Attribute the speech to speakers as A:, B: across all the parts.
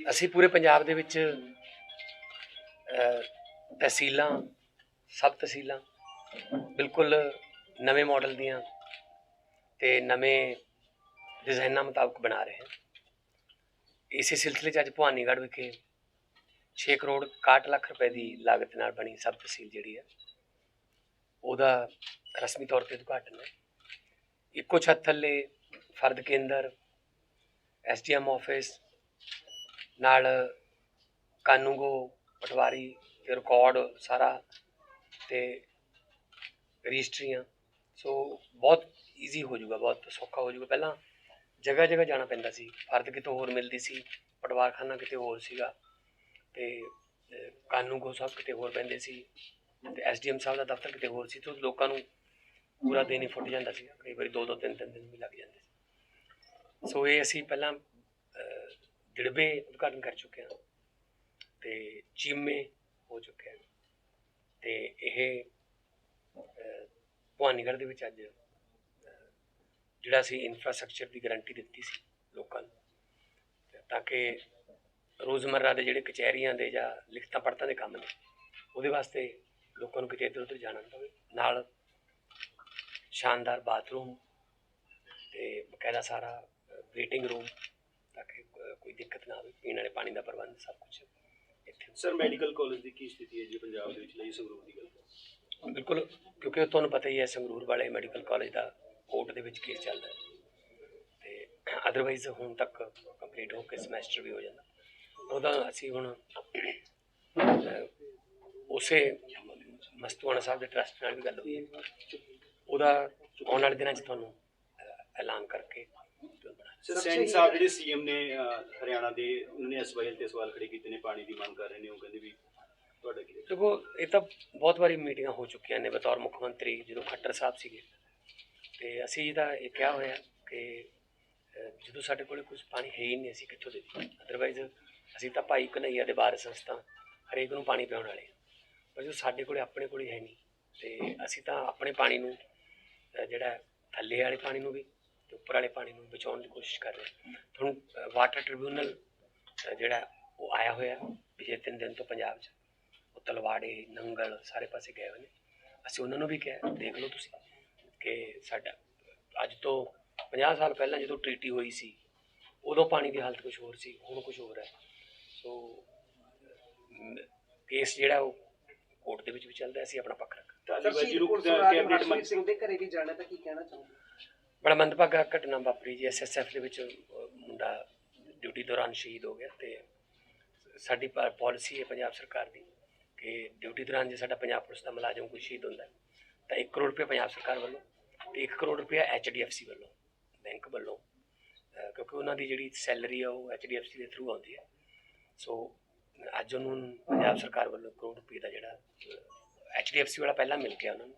A: ਅਸੀਂ ਪੂਰੇ ਪੰਜਾਬ ਦੇ ਵਿੱਚ ਤਹਿਸੀਲਾਂ, ਸਬ ਤਹਿਸੀਲਾਂ, ਬਿਲਕੁਲ ਨਵੇਂ ਮਾਡਲ ਦੀਆਂ ਤੇ ਨਵੇਂ ਡਿਜ਼ਾਈਨਾਂ ਮੁਤਾਬਕ ਬਣਾ ਰਹੇ ਹਾਂ। ਇਸੇ ਸਿਲਸਿਲੇ 'ਚ ਅੱਜ ਭਵਾਨੀਗੜ੍ਹ ਵਿਖੇ 6 ਕਰੋੜ 61 ਲੱਖ ਰੁਪਏ ਦੀ ਲਾਗਤ ਨਾਲ ਬਣੀ ਸਬ ਤਹਿਸੀਲ ਜਿਹੜੀ ਹੈ, ਉਹਦਾ ਰਸਮੀ ਤੌਰ ਤੇ ਉਦਘਾਟਨ ਹੈ। ਇੱਕੋ ਛੱਤ ਥੱਲੇ ਫਰਦ ਕੇਂਦਰ ਐਸਡੀਐਮ ਆਫਿਸ ਨਾਲ ਕਾਨੂੰਗੋ ਪਟਵਾਰੀ ਤੇ ਰਿਕਾਰਡ ਸਾਰਾ ਤੇ ਰਜਿਸਟਰੀਆਂ। ਸੋ ਬਹੁਤ ਈਜ਼ੀ ਹੋ ਜਾਊਗਾ ਬਹੁਤ ਸੌਖਾ ਹੋ ਜਾਊਗਾ। ਪਹਿਲਾਂ ਜਗ੍ਹਾ ਜਗ੍ਹਾ ਜਾਣਾ ਪੈਂਦਾ ਸੀ। ਫਰਦ ਕਿਤੋਂ ਹੋਰ ਮਿਲਦੀ ਸੀ ਪਟਵਾਰਖਾਨਾ ਕਿਤੇ ਹੋਰ ਸੀਗਾ ਤੇ ਅਹ, ਕਾਨੂੰਗੋ ਸਾਹਿਬ ਕਿਤੇ ਹੋਰ ਪੈਂਦੇ ਸੀ ਤੇ ਐਸਡੀਐਮ ਸਾਹਿਬ ਦਾ ਦਫ਼ਤਰ ਕਿਤੇ ਹੋਰ ਸੀ ਤੇ ਲੋਕਾਂ ਨੂੰ ਪੂਰਾ ਦਿਨ ਹੀ ਫੁੱਟ ਜਾਂਦਾ ਸੀ ਕਈ ਵਾਰੀ ਦੋ ਦੋ ਤਿੰਨ ਤਿੰਨ ਦਿਨ ਵੀ ਲੱਗ ਜਾਂਦੇ ਸੀ। ਸੋ ਇਹ ਅਸੀਂ ਪਹਿਲਾਂ ਅਹ, ਉਦਘਾਟਨ ਕਰ ਚੁੱਕੇ ਹਾਂ ਤੇ ਚੀਮੇ ਹੋ ਚੁੱਕੇ ਹਨ। ਤੇ ਇਹ ਭਵਾਨੀਗੜ੍ਹ ਦੇ ਵਿੱਚ ਅੱਜ ਜਿਹੜਾ ਅਸੀਂ ਇਨਫਰਾਸਟ੍ਰਕਚਰ ਦੀ ਗਾਰੰਟੀ ਦਿੱਤੀ ਸੀ ਲੋਕਾਂ ਨੂੰ। ਤਾਂ ਕਿ ਰੋਜ਼ਮਰਰਾ ਦੇ ਜਿਹੜੇ ਕਚਹਿਰੀਆਂ ਦੇ ਜਾਂ ਲਿਖਤਾਂ ਪੜਤਾਂ ਦੇ ਕੰਮ ਨੇ ਉਹਦੇ ਵਾਸਤੇ ਲੋਕਾਂ ਨੂੰ ਕਿਤੇ ਇੱਧਰ ਉੱਧਰ ਜਾਣਾ ਨਾ ਪਵੇ। ਨਾਲ ਸ਼ਾਨਦਾਰ ਬਾਥਰੂਮ ਤੇ ਬਕਾਇਦਾ ਸਾਰਾ ਵੇਟਿੰਗ ਰੂਮ ਤਾਂ ਕਿ ਕੋਈ ਦਿੱਕਤ ਨਾ ਆਵੇ ਪੀਣ ਵਾਲੇ ਪਾਣੀ ਦਾ ਪ੍ਰਬੰਧ ਸਭ ਕੁਝ ਇੱਥੇ
B: ਸਰ ਮੈਡੀਕਲ ਕਾਲਜ ਦੀ ਕੀ ਸਥਿਤੀ ਹੈ ਜੀ ਪੰਜਾਬ ਦੇ ਵਿੱਚ ਲਈ ਸੰਗਰੂਰ ਦੀ ਗੱਲ
A: ਬਿਲਕੁਲ ਕਿਉਂਕਿ ਤੁਹਾਨੂੰ ਪਤਾ ਹੀ ਹੈ ਸੰਗਰੂਰ ਵਾਲੇ ਮੈਡੀਕਲ ਕਾਲਜ ਦਾ ਕੋਰਟ ਦੇ ਵਿੱਚ ਕੇਸ ਚੱਲਦਾ ਤੇ ਅਦਰਵਾਈਜ਼ ਹੁਣ ਤੱਕ ਕੰਪਲੀਟ ਹੋ ਕੇ ਸਮੈਸਟਰ ਵੀ ਹੋ ਜਾਂਦਾ। ਉਹਦਾ ਅਸੀਂ ਹੁਣ ਉਸੇ ਮਸਤੂਆਣਾ ਸਾਹਿਬ ਦੇ ਟਰਸਟ ਨਾਲ ਵੀ ਗੱਲ ਹੋਈ। ਹੈ ਉਹਦਾ ਆਉਣ ਵਾਲੇ ਦਿਨਾਂ 'ਚ ਤੁਹਾਨੂੰ ਐਲਾਨ ਕਰਕੇ
B: ਸੈਣੀ ਸਾਹਿਬ ਜਿਹੜੇ ਸੀਐਮ ਨੇ ਹਰਿਆਣਾ ਦੇ ਉਹਨਾਂ ਨੇ ਐਸਵਾਈਐਲ ਤੇ ਸਵਾਲ ਖੜੇ ਕੀਤੇ ਨੇ ਪਾਣੀ ਦੀ ਮੰਗ ਕਰ ਰਹੇ ਨੇ ਉਹ ਕਹਿੰਦੇ ਵੀ ਤੁਹਾਡਾ ਕੀ
A: ਦੇਖੋ ਇਹ ਤਾਂ ਬਹੁਤ ਵਾਰੀ ਮੀਟਿੰਗਾਂ ਹੋ ਚੁੱਕੀਆਂ ਨੇ ਬਤੌਰ ਮੁੱਖ ਮੰਤਰੀ ਜਦੋਂ ਖੱਟਰ ਸਾਹਿਬ ਸੀਗੇ ਤੇ ਅਸੀਂ ਤਾਂ ਇਹ ਕਿਹਾ ਹੋਇਆ ਕਿ ਜਦੋਂ ਸਾਡੇ ਕੋਲੇ ਕੁਝ ਪਾਣੀ ਹੈ ਹੀ ਨਹੀਂ ਅਸੀਂ ਕਿੱਥੋਂ ਦੇ ਦਈਏ ਅਦਰਵਾਈਜ਼ ਅਸੀਂ ਤਾਂ ਭਾਈ ਕਨਈਆ ਦੇ ਬਾਰੇ ਸੰਸਥਾ ਹਰੇਕ ਨੂੰ ਪਾਣੀ ਪਿਆਉਣ ਵਾਲੇ ਹਾਂ। ਪਰ ਜੋ ਸਾਡੇ ਕੋਲੇ ਆਪਣੇ ਕੋਲੇ ਹੈ ਨਹੀਂ ਤੇ ਅਸੀਂ ਤਾਂ ਆਪਣੇ ਪਾਣੀ ਨੂੰ ਜਿਹੜਾ ਥੱਲੇ ਵਾਲੇ ਪਾਣੀ ਨੂੰ ਵੀ ਤੇ ਉੱਪਰ ਵਾਲੇ ਪਾਣੀ ਨੂੰ ਬਚਾਉਣ ਦੀ ਕੋਸ਼ਿਸ਼ ਕਰ ਰਹੇ ਹੁਣ ਵਾਟਰ ਟ੍ਰਿਬਿਊਨਲ ਜਿਹੜਾ ਉਹ ਆਇਆ ਹੋਇਆ ਪਿਛਲੇ ਤਿੰਨ ਦਿਨ ਤੋਂ ਪੰਜਾਬ 'ਚ। ਉਹ ਤਲਵਾੜੇ ਨੰਗਲ ਸਾਰੇ ਪਾਸੇ ਗਏ ਹੋਏ ਨੇ। ਅਸੀਂ ਉਹਨਾਂ ਨੂੰ ਵੀ ਕਿਹਾ ਦੇਖ ਲਓ ਤੁਸੀਂ ਕਿ ਸਾਡਾ ਅੱਜ ਤੋਂ 50 ਸਾਲ ਪਹਿਲਾਂ ਜਦੋਂ ਟ੍ਰੀਟੀ ਹੋਈ ਸੀ ਉਦੋਂ ਪਾਣੀ ਦੀ ਹਾਲਤ ਕੁਝ ਹੋਰ ਸੀ ਹੁਣ ਕੁਝ ਹੋਰ ਹੈ। ਸੋ ਕੇਸ ਜਿਹੜਾ ਉਹ ਕੋਰਟ ਦੇ ਵਿੱਚ ਵੀ ਚੱਲਦਾ ਅਸੀਂ ਆਪਣਾ ਪੱਖ ਰੱਖ
B: ਤਾਲੀਬਾਜੀ
C: ਸ਼ਹੀਦ
B: ਨੂੰ ਕੈਬਨਿਟ
C: ਹਰਸ਼ਦੀਪ ਸਿੰਘ ਦੇ ਘਰੇ ਵੀ ਜਾਣਾ ਤਾਂ ਕੀ ਕਹਿਣਾ ਚਾਹੁੰਦੇ
A: ਬੜਾ ਮੰਦਭਾਗਾ ਘਟਨਾ ਵਾਪਰੀ ਜੀ ਐਸਐਸਐਫ ਦੇ ਵਿੱਚ ਮੁੰਡਾ ਡਿਊਟੀ ਦੌਰਾਨ ਸ਼ਹੀਦ ਹੋ ਗਿਆ ਤੇ ਸਾਡੀ ਪਾਲਿਸੀ ਹੈ ਪੰਜਾਬ ਸਰਕਾਰ ਦੀ ਕਿ ਡਿਊਟੀ ਦੌਰਾਨ ਜੇ ਸਾਡਾ ਪੰਜਾਬ ਪੁਲਿਸ ਦਾ ਮੁਲਾਜ਼ਮ ਕੋਈ ਸ਼ਹੀਦ ਹੁੰਦਾ, ਤਾਂ 1 ਕਰੋੜ ਰੁਪਏ ਪੰਜਾਬ ਸਰਕਾਰ ਵੱਲੋਂ ਤੇ 1 ਕਰੋੜ ਰੁਪਏ ਐਚਡੀਐਫਸੀ ਵੱਲੋਂ, ਬੈਂਕ ਵੱਲੋਂ ਕਿਉਂਕਿ ਉਹਨਾਂ ਦੀ ਜਿਹੜੀ ਸੈਲਰੀ ਆ ਉਹ ਐਚਡੀਐਫਸੀ ਦੇ ਥਰੂ ਆਉਂਦੀ ਹੈ। ਸੋ ਅੱਜ ਉਹਨੂੰ ਪੰਜਾਬ ਸਰਕਾਰ ਵੱਲੋਂ ਕਰੋੜ ਰੁਪਏ ਦਾ ਜਿਹੜਾ ਐਚਡੀਐਫਸੀ ਵਾਲਾ ਪਹਿਲਾਂ ਮਿਲ ਗਿਆ ਉਹਨਾਂ ਨੂੰ।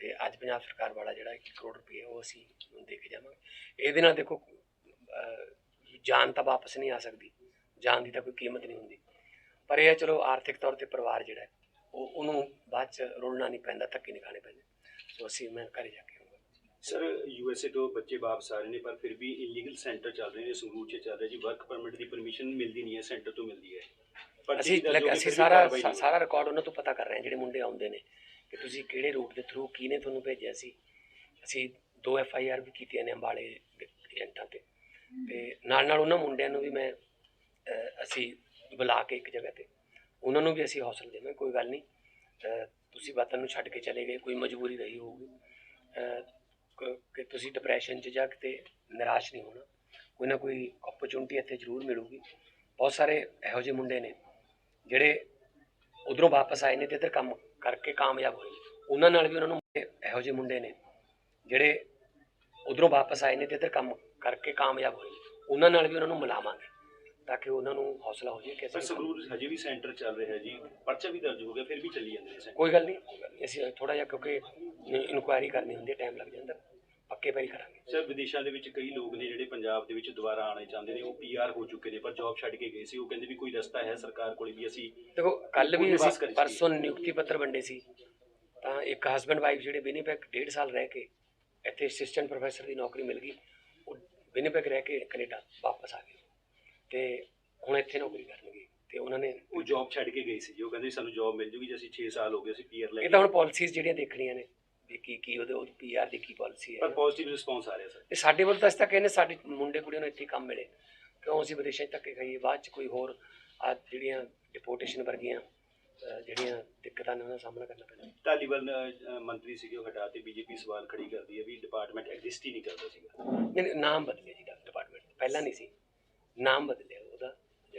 A: ਤੇ ਅੱਜ ਪੰਜਾਬ ਸਰਕਾਰ ਵਾਲਾ ਜਿਹੜਾ 1 ਕਰੋੜ ਰੁਪਏ ਉਹ ਅਸੀਂ ਦੇ ਕੇ ਜਾਵਾਂਗੇ। ਇਹਦੇ ਨਾਲ ਦੇਖੋ ਜਾਨ ਤਾਂ ਵਾਪਸ ਨਹੀਂ ਆ ਸਕਦੀ। ਜਾਨ ਦੀ ਤਾਂ ਕੋਈ ਕੀਮਤ ਨਹੀਂ ਹੁੰਦੀ। ਪਰ ਇਹ ਚਲੋ ਆਰਥਿਕ ਤੌਰ ਤੇ ਪਰਿਵਾਰ ਜਿਹੜਾ ਉਹ ਉਹਨੂੰ ਬਾਅਦ ਚ ਰੋਲਣਾ ਨਹੀਂ ਪੈਂਦਾ ਧੱਕੇ ਨਹੀਂ ਖਾਣੇ ਪੈਂਦੇ। ਸੋ ਅਸੀਂ ਮੈਂ ਘਰੇ ਜਾ ਕੇ
B: ਸਰ ਯੂਐਸਏ ਤੋਂ ਬੱਚੇ ਵਾਪਸ ਆ ਰਹੇ ਨੇ ਪਰ ਫਿਰ ਵੀ ਇਲੀਗਲ ਸੈਂਟਰ ਚੱਲ ਰਹੇ ਨੇ ਸੰਗਰੂਰ 'ਚ ਚੱਲ ਰਿਹਾ ਜੀ। ਵਰਕ ਪਰਮਿਟ ਦੀ ਪਰਮਿਸ਼ਨ ਮਿਲਦੀ ਨਹੀਂ ਹੈ ਸੈਂਟਰ ਤੋਂ ਮਿਲਦੀ ਹੈ।
A: ਅਸੀਂ ਅਸੀਂ ਸਾਰਾ ਸਾਰਾ ਰਿਕਾਰਡ ਉਹਨਾਂ ਤੋਂ ਪਤਾ ਕਰ ਰਹੇ ਹਾਂ ਜਿਹੜੇ ਮੁੰਡੇ ਆਉਂਦੇ ਨੇ। ਕਿ ਤੁਸੀਂ ਕਿਹੜੇ ਰੂਟ ਦੇ ਥਰੂ ਕਿਹਨੇ ਤੁਹਾਨੂੰ ਭੇਜਿਆ ਸੀ? ਅਸੀਂ ਦੋ ਐਫ ਆਈ ਆਰ ਵੀ ਕੀਤੀਆਂ ਨੇ ਅੰਬਾਲੇ ਏਜੰਟਾਂ ਤੇ। ਤੇ ਨਾਲ ਨਾਲ ਉਹਨਾਂ ਮੁੰਡਿਆਂ ਨੂੰ ਵੀ ਮੈਂ ਅਸੀਂ ਬੁਲਾ ਕੇ ਇੱਕ ਜਗ੍ਹਾ ਤੇ, ਉਹਨਾਂ ਨੂੰ ਵੀ ਅਸੀਂ ਹੌਸਲਾ ਦੇਵਾਂਗੇ ਕੋਈ ਗੱਲ ਨਹੀਂ। ਤੁਸੀਂ ਵਤਨ ਨੂੰ ਛੱਡ ਕੇ ਚਲੇ ਗਏ, ਕੋਈ ਮਜਬੂਰੀ ਰਹੀ ਹੋਊਗੀ। ਕਿ ਤੁਸੀਂ ਡਿਪਰੈਸ਼ਨ 'ਚ ਜਾ ਕੇ ਨਿਰਾਸ਼ ਨਹੀਂ ਹੋਣਾ। ਕੋਈ ਨਾ ਕੋਈ ਓਪਰਚੁਨਿਟੀ ਇੱਥੇ ਜ਼ਰੂਰ ਮਿਲੂਗੀ। ਬਹੁਤ ਸਾਰੇ ਇਹੋ ਜਿਹੇ ਮੁੰਡੇ ਨੇ, ਜਿਹੜੇ ਉਧਰੋਂ ਵਾਪਸ ਆਏ ਨੇ ਤੇ ਇੱਧਰ ਕੰਮ ਕਰਕੇ ਕਾਮਯਾਬ ਹੋਏ ਨੇ। ਉਹਨਾਂ ਨਾਲ ਵੀ ਉਹਨਾਂ ਨੂੰ ਇਹੋ ਜਿਹੇ ਮੁੰਡੇ ਨੇ ਜਿਹੜੇ ਉਧਰੋਂ ਵਾਪਸ ਆਏ ਨੇ ਤੇ ਇੱਧਰ ਕੰਮ ਕਰਕੇ ਕਾਮਯਾਬ ਹੋਏ। ਉਹਨਾਂ ਨਾਲ ਵੀ ਉਹਨਾਂ ਨੂੰ ਮਿਲਾਵਾਂਗੇ ਤਾਂ ਕਿ ਉਹਨਾਂ ਨੂੰ ਹੌਸਲਾ ਹੋ ਜਾਏ ਕਿ ਅਸੀਂ
B: ਸੰਗਰੂਰ ਹਜੇ ਵੀ ਸੈਂਟਰ ਚੱਲ ਰਿਹਾ ਜੀ ਪਰਚਾ ਵੀ ਦਰਜ ਹੋ ਗਿਆ ਫਿਰ ਵੀ ਚੱਲੀ ਜਾਂਦੇ ਨੇ ਸੈਂਟਰ
A: ਕੋਈ ਗੱਲ ਨਹੀਂ ਕੋਈ ਗੱਲ ਨਹੀਂ ਅਸੀਂ ਥੋੜਾ ਜਿਹਾ ਕਿਉਂਕਿ ਇਨਕੁਆਇਰੀ ਕਰਨੀ ਹੁੰਦੀ ਹੈ ਟਾਈਮ ਲੱਗ ਜਾਂਦਾ ਪੱਕੇ ਪੈਰੀ ਕਰਾਂਗੇ
B: ਸਰ ਵਿਦੇਸ਼ਾਂ ਦੇ ਵਿੱਚ ਕਈ ਲੋਕ ਨੇ ਜਿਹੜੇ ਪੰਜਾਬ ਦੇ ਵਿੱਚ ਦੁਬਾਰਾ ਆਉਣਾ ਚਾਹੁੰਦੇ ਨੇ ਉਹ ਪੀਆਰ ਹੋ ਚੁੱਕੇ ਨੇ ਪਰ ਜੌਬ ਛੱਡ ਕੇ ਗਏ ਸੀ। ਉਹ ਕਹਿੰਦੇ ਵੀ ਕੋਈ ਰਸਤਾ ਹੈ ਸਰਕਾਰ ਕੋਲ ਵੀ ਅਸੀਂ
A: ਦੇਖੋ ਕੱਲ ਵੀ ਅਸੀਂ। ਪਰਸੋਂ ਨਿਯੁਕਤੀ ਪੱਤਰ ਵੰਡੇ ਸੀ। ਤਾਂ ਇੱਕ ਹਸਬੰਡ ਵਾਈਫ ਜਿਹੜੇ ਵਿਨੀਪੈਗ ਡੇਢ ਸਾਲ ਰਹਿ ਕੇ ਇੱਥੇ ਅਸਿਸਟੈਂਟ ਪ੍ਰੋਫੈਸਰ ਦੀ ਨੌਕਰੀ ਮਿਲ ਗਈ। ਉਹ ਵਿਨੀਪੈਗ ਰਹਿ ਕੇ ਕੈਨੇਡਾ ਵਾਪਸ ਆ ਗਏ। ਤੇ ਹੁਣ ਇੱਥੇ ਨੌਕਰੀ ਕਰਨਗੇ। ਤੇ ਉਹਨਾਂ ਨੇ
B: ਉਹ ਜੌਬ ਛੱਡ ਕੇ ਗਈ ਸੀ ਜੀ। ਉਹ ਕਹਿੰਦੇ ਸਾਨੂੰ ਜੌਬ ਮਿਲ ਜੂਗੀ ਜੇ ਅਸੀਂ 6 ਸਾਲ ਹੋ ਗਏ ਅਸੀਂ ਪੀਆਰ ਲੈ
A: ਇਹ
B: ਕੇ
A: ਤਾਂ ਹੁਣ ਪਾਲਿਸੀਜ਼ ਜਿਹੜੀਆਂ ਦੇਖਣੀਆਂ ਨੇ। ਵੀ ਕੀ ਕੀ ਉਹਦੇ ਉਹ ਪੀਆਰ ਦੀ ਕੀ ਪਾਲਿਸੀ
B: ਪਰ
A: ਹੈ
B: ਪੋਜ਼ਿਟਿਵ ਰਿਸਪੌਂਸ ਆ ਰਿਹਾ ਸਰ
A: ਤੇ ਸਾਡੇ ਵੱਲ ਤਾਂ ਅਸੀਂ ਤਾਂ ਕਹਿੰਦੇ ਸਾਡੇ ਮੁੰਡੇ ਕੁੜੀਆਂ ਨੂੰ ਇੱਥੇ ਕੰਮ ਮਿਲੇ। ਕਿਉਂ ਅਸੀਂ ਵਿਦੇਸ਼ਾਂ 'ਚ ਧੱਕੇ ਖਾਈਏ? ਬਾਅਦ 'ਚ ਕੋਈ ਹੋਰ ਆ ਜਿਹੜੀਆਂ ਡਿਪੋਰਟੇਸ਼ਨ ਵਰਗੀਆਂ ਜਿਹੜੀਆਂ ਦਿੱਕਤਾਂ ਨੇ ਉਹਨਾਂ ਦਾ ਸਾਹਮਣਾ ਕਰਨਾ ਪੈਂਦਾ।
B: ਅ, ਮੰਤਰੀ ਸੀਗੇ ਉਹ ਹਟਾ ਤੇ ਬੀਜੇਪੀ ਸਵਾਲ ਖੜੀ ਕਰਦੀ ਹੈ ਵੀ ਡਿਪਾਰਟਮੈਂਟ ਐਗਜ਼ਿਸਟ ਹੀ ਨਹੀਂ ਕਰਦਾ ਸੀਗਾ।
A: ਨਹੀਂ ਨਾਮ ਬਦਲਿਆ ਜੀ ਡਿਪਾਰਟਮੈਂਟ ਪਹਿਲਾਂ ਨਹੀਂ ਸੀ। ਨਾਮ ਬਦਲਿਆ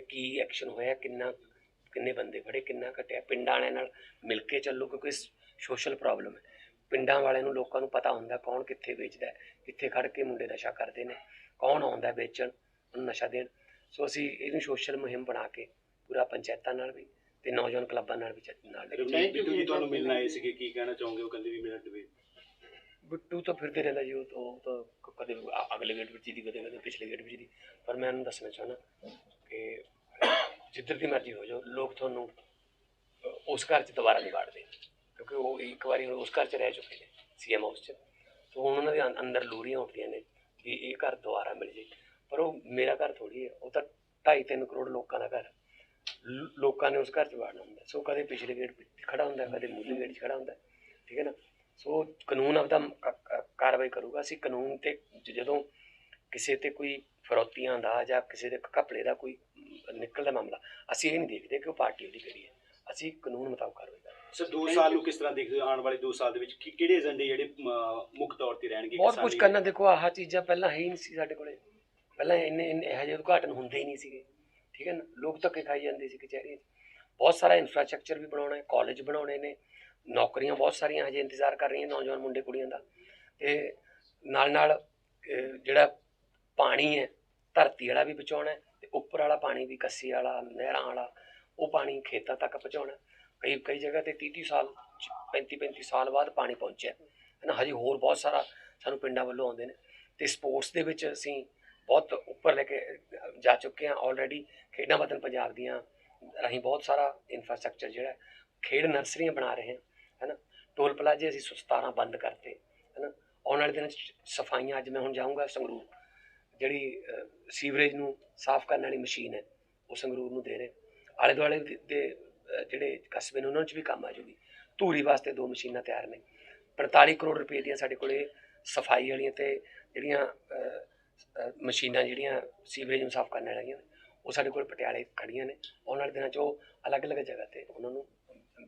A: ਕਿ ਕੀ ਐਕਸ਼ਨ ਹੋਇਆ ਕਿੰਨਾ ਕਿੰਨੇ ਬੰਦੇ ਫੜੇ ਕਿੰਨਾ ਘਟਿਆ? ਪਿੰਡਾਂ ਵਾਲਿਆਂ ਨਾਲ ਮਿਲ ਕੇ ਚੱਲੋ ਕਿਉਂਕਿ ਸੋਸ਼ਲ ਪ੍ਰੋਬਲਮ ਹੈ। ਪਿੰਡਾਂ ਵਾਲਿਆਂ ਨੂੰ ਲੋਕਾਂ ਨੂੰ ਪਤਾ ਹੁੰਦਾ ਕੌਣ ਕਿੱਥੇ ਵੇਚਦਾ ਹੈ, ਕਿੱਥੇ ਖੜ ਕੇ ਮੁੰਡੇ ਨਸ਼ਾ ਕਰਦੇ ਨੇ ਕੌਣ ਆਉਂਦਾ ਵੇਚਣ ਉਹਨੂੰ ਨਸ਼ਾ ਦੇਣ। ਸੋ ਅਸੀਂ ਇਹਨੂੰ ਸੋਸ਼ਲ ਮੁਹਿੰਮ ਬਣਾ ਕੇ ਪੂਰਾ ਪੰਚਾਇਤਾਂ ਨਾਲ ਵੀ ਤੇ ਨੌਜਵਾਨ ਕਲੱਬਾਂ ਨਾਲ ਵੀ ਨਾਲ
B: ਬਿੱਟੂ ਜੀ ਤੁਹਾਨੂੰ ਮਿਲਣ ਆਏ ਸੀਗੇ ਕੀ ਕਹਿਣਾ ਚਾਹੋਗੇ? ਉਹ ਕਹਿੰਦੇ ਵੀ ਮੇਰਾ ਡਿਬੇਟ
A: ਬਿੱਟੂ ਤਾਂ ਫਿਰਦੇ ਰਹਿੰਦਾ ਜੀ ਉਹ ਤਾਂ ਕਦੇ ਅਗਲੇ ਗੇਟ ਵਿੱਚ ਦੀ ਕਦੇ ਕਦੇ ਪਿਛਲੇ ਗੇਟ ਵਿੱਚ ਦੀ ਪਰ ਮੈਂ ਉਹਨੂੰ ਦੱਸਣਾ ਚਾਹੁੰਦਾ ਕਿ ਜਿੱਧਰ ਦੀ ਮਰਜ਼ੀ ਹੋ ਜਾਓ, ਲੋਕ ਤੁਹਾਨੂੰ ਉਸ ਘਰ 'ਚ ਦੁਬਾਰਾ ਨਹੀਂ ਵਾੜਦੇ। ਕਿਉਂਕਿ ਉਹ ਇੱਕ ਵਾਰੀ ਉਸ ਘਰ 'ਚ ਰਹਿ ਚੁੱਕੇ ਨੇ ਸੀਐਮ ਹਾਊਸ 'ਚ। ਸੋ ਹੁਣ ਉਹਨਾਂ ਦੇ ਅੰ- ਅੰਦਰ ਲੂਰੀਆਂ ਉੱਠਦੀਆਂ ਨੇ ਕਿ ਇਹ ਘਰ ਦੁਬਾਰਾ ਮਿਲ ਜੇ। ਪਰ ਉਹ ਮੇਰਾ ਘਰ ਥੋੜੀ ਹੈ, ਉਹ ਤਾਂ 2.5 3 ਕਰੋੜ ਲੋਕਾਂ ਦਾ ਘਰ ਹੈ। ਲ- ਲੋਕਾਂ ਨੇ ਉਸ ਘਰ 'ਚ ਵਾੜਨਾ ਹੁੰਦਾ ਸੋ ਕਦੇ ਪਿਛਲੇ ਗੇਟ 'ਤੇ ਖੜਾ ਹੁੰਦਾ ਕਦੇ ਮੂਹਰੇ ਗੇਟ 'ਚ ਖੜਾ ਹੁੰਦਾ ਠੀਕ ਹੈ ਨਾ? ਸੋ ਕਾਨੂੰਨ ਆਪਦਾ ਕ- ਕ- ਕਾਰਵਾਈ ਕਰੂਗਾ। ਅਸੀਂ ਕਾਨੂੰਨ ਤੇ ਜ- ਜਦੋਂ ਕਿਸੇ ਤੇ ਕੋਈ ਫਰੌਤੀਆਂ ਦਾ ਜਾਂ ਕਿਸੇ ਦੇ ਘਪਲੇ ਦਾ ਕੋਈ ਨਿਕਲਦਾ ਮਾਮਲਾ ਅਸੀਂ ਇਹ ਨਹੀਂ ਦੇਖਦੇ ਕਿ ਉਹ ਪਾਰਟੀ ਉਹਦੀ ਕਿਹੜੀ ਹੈ। ਅਸੀਂ ਕਾਨੂੰਨ ਮੁਤਾਬਕ ਕਾਰਵਾਈ ਕਰਦੇ।
B: ਸਰ 2 ਸਾਲ ਨੂੰ ਕਿਸ ਤਰ੍ਹਾਂ ਦੇਖਦੇ ਹੋ? ਆਉਣ ਵਾਲੇ 2 ਸਾਲ ਦੇ ਵਿੱਚ ਕੀ- ਕਿਹੜੇ ਏਜੰਡੇ ਜਿਹੜੇ ਮੁੱਖ ਤੌਰ ਤੇ ਰਹਿਣਗੇ
A: ਬਹੁਤ ਕੁਝ ਕਰਨਾ ਦੇਖੋ ਆਹ ਚੀਜ਼ਾਂ ਪਹਿਲਾਂ ਹੈ ਹੀ ਨਹੀਂ ਸੀ ਸਾਡੇ ਕੋਲੇ। ਪਹਿਲਾਂ ਇੰਨੇ ਇੰਨੇ ਇਹੋ ਜਿਹੇ ਉਦਘਾਟਨ ਹੁੰਦੇ ਹੀ ਨਹੀਂ ਸੀਗੇ। ਠੀਕ ਹੈ ਨਾ? ਲੋਕ ਧੱਕੇ ਖਾਈ ਜਾਂਦੇ ਸੀ ਕਚਹਿਰੀਆਂ 'ਚ। ਬਹੁਤ ਸਾਰਾ ਇਨਫਰਾਸਟ੍ਰਕਚਰ ਵੀ ਬਣਾਉਣਾ ਹੈ ਕਾਲਜ ਬਣਾਉਣੇ ਨੇ। ਨੌਕਰੀਆਂ ਬਹੁਤ ਸਾਰੀਆਂ ਹਜੇ ਇੰਤਜ਼ਾਰ ਕਰ ਰਹੀਆਂ ਨੌਜਵਾਨ ਮੁੰਡੇ ਕੁੜੀਆਂ ਦਾ। ਤੇ ਨਾਲ ਨਾਲ ਜਿਹੜਾ ਪਾਣੀ ਹੈ, ਧਰਤੀ ਵਾਲਾ ਵੀ ਬਚਾਉਣਾ ਹੈ ਤੇ ਉੱਪਰ ਵਾਲਾ ਪਾਣੀ ਵੀ, ਕੱਸੀ ਵਾਲਾ, ਨਹਿਰਾਂ ਵਾਲਾ, ਉਹ ਪਾਣੀ ਖੇਤਾਂ ਤੱਕ ਪਹੁੰਚਾਉਣਾ ਕਈ ਕਈ ਜਗ੍ਹਾ ਤੇ 30 30 ਸਾਲ 35 35 ਸਾਲ ਬਾਅਦ ਪਾਣੀ ਪਹੁੰਚਿਆ ਹੈ। ਨਾ ਹਜੇ ਹੋਰ ਬਹੁਤ ਸਾਰਾ ਸਾਨੂੰ ਪਿੰਡਾਂ ਵੱਲੋਂ ਆਉਂਦੇ ਨੇ ਤੇ ਸਪੋਰਟਸ ਦੇ ਵਿੱਚ ਅਸੀਂ ਬਹੁਤ ਉੱਪਰ ਲੈ ਕੇ ਜਾ ਚੁੱਕੇ ਹਾਂ ਆਲਰੇਡੀ ਖੇਡਾਂ ਵਤਨ ਪੰਜਾਬ ਦੀਆਂ ਰਾਹੀਂ ਬਹੁਤ ਸਾਰਾ ਇਨਫਰਾਸਟ੍ਰਕਚਰ ਜਿਹੜਾ ਖੇਡ ਨਰਸਰੀਆਂ ਬਣਾ ਰਹੇ ਹਾਂ। ਹੈਨਾ, ਟੋਲ ਪਲਾਜ਼ੇ ਅਸੀਂ 17 ਬੰਦ ਕਰਤੇ। ਹੈਨਾ, ਆਉਣ ਵਾਲੇ ਦਿਨ 'ਚ ਸਫਾਈਆਂ ਅੱਜ ਮੈਂ ਹੁਣ ਜਾਊਂਗਾ ਸੰਗਰੂਰ। ਜਿਹੜੀ ਸੀਵਰੇਜ ਨੂੰ ਸਾਫ਼ ਕਰਨ ਵਾਲੀ ਮਸ਼ੀਨ ਹੈ, ਉਹ ਸੰਗਰੂਰ ਨੂੰ ਦੇ ਰਹੇ। ਆਲੇ ਦੁਆਲੇ ਦੇ- ਦੇ ਜਿਹੜੇ ਕਸਬੇ ਨੇ, ਉਹਨਾਂ 'ਚ ਵੀ ਕੰਮ ਆ ਜੂਗੀ। ਧੂਰੀ ਵਾਸਤੇ ਦੋ ਮਸ਼ੀਨਾਂ ਤਿਆਰ ਨੇ। 45 ਕਰੋੜ ਰੁਪਏ ਦੀਆਂ ਸਾਡੇ ਕੋਲੇ ਸਫ਼ਾਈ ਵਾਲੀਆਂ ਤੇ ਜਿਹੜੀਆਂ ਮਸ਼ੀਨਾਂ ਜਿਹੜੀਆਂ ਸੀਵਰੇਜ ਨੂੰ ਸਾਫ਼ ਕਰਨ ਵਾਲੀਆਂ ਉਹ ਸਾਡੇ ਕੋਲ ਪਟਿਆਲੇ ਖੜੀਆਂ ਨੇ। ਆਉਣ ਵਾਲੇ ਦਿਨਾਂ 'ਚ ਉਹ ਅਲੱਗ-ਅਲੱਗ ਜਗ੍ਹਾ ਤੇ ਉਹਨਾਂ ਨੂੰ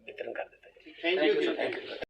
A: ਵਿਤਰਨ ਕਰ ਦਿੱਤਾ ਜਾਏਗਾ
B: ਥੈਂਕ ਯੂ